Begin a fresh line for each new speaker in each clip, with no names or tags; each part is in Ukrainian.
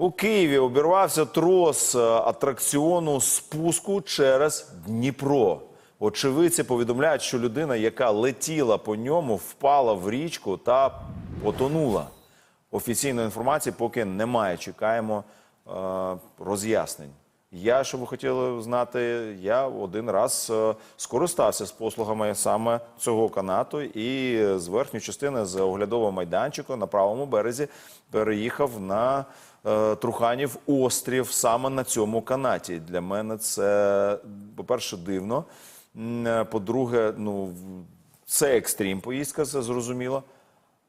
У Києві обірвався трос е, атракціону спуску через Дніпро. Очевидці повідомляють, що людина, яка летіла по ньому, впала в річку та потонула. Офіційної інформації поки немає. Чекаємо е, роз'яснень. Я, що ви хотіли знати, я один раз е, скористався з послугами саме цього канату і з верхньої частини з оглядового майданчика на правому березі переїхав на е, Труханів острів саме на цьому канаті. Для мене це, по-перше, дивно. Е, По-друге, ну це екстрім поїздка, це зрозуміло.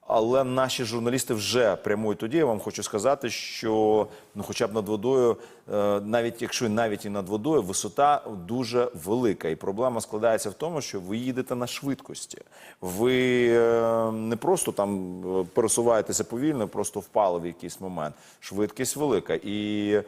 Але наші журналісти вже прямують тоді. Я вам хочу сказати, що ну, хоча б над водою, е, навіть якщо навіть і над водою, висота дуже велика. І проблема складається в тому, що ви їдете на швидкості. Ви е, не просто там е, пересуваєтеся повільно, просто впали в якийсь момент. Швидкість велика. І е,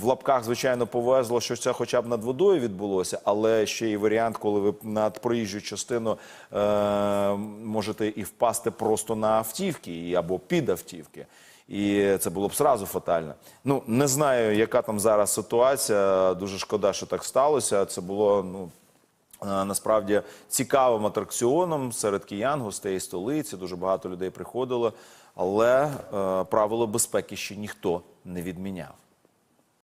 в лапках, звичайно, повезло, що це хоча б над водою відбулося, але ще й варіант, коли ви над проїжджу частину е, можете і впасти просто на автівки або під автівки. І це було б сразу фатально. Ну не знаю, яка там зараз ситуація. Дуже шкода, що так сталося. Це було ну. Е, Насправді цікавим атракціоном серед киян, гостей столиці. Дуже багато людей приходило, але е, правило безпеки ще ніхто не відміняв.